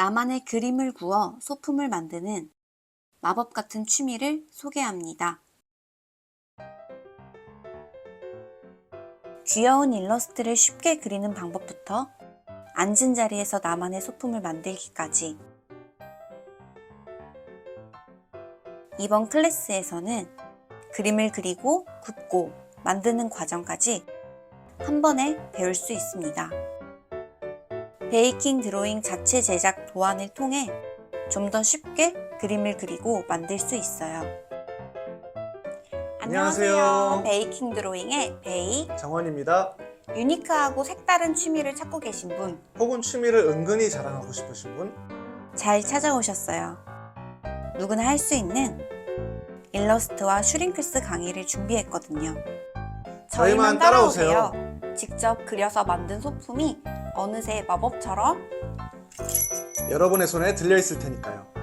나만의 그림을 구워 소품을 만드는 마법 같은 취미를 소개합니다. 귀여운 일러스트를 쉽게 그리는 방법부터 앉은 자리에서 나만의 소품을 만들기까지 이번 클래스에서는 그림을 그리고 굽고 만드는 과정까지 한 번에 배울 수 있습니다. 베이킹 드로잉 자체 제작 도안을 통해 좀 더 쉽게 그림을 그리고 만들 수 있어요. 안녕하세요. 베이킹 드로잉의 베이. 정원입니다. 유니크하고 색다른 취미를 찾고 계신 분, 혹은 취미를 은근히 자랑하고 싶으신 분, 잘 찾아오셨어요. 누구나 할 수 있는 일러스트와 슈링크스 강의를 준비했거든요. 저희만 따라오세요. 직접 그려서 만든 소품이 어느새 마법처럼 여러분의 손에 들려 있을 테니까요.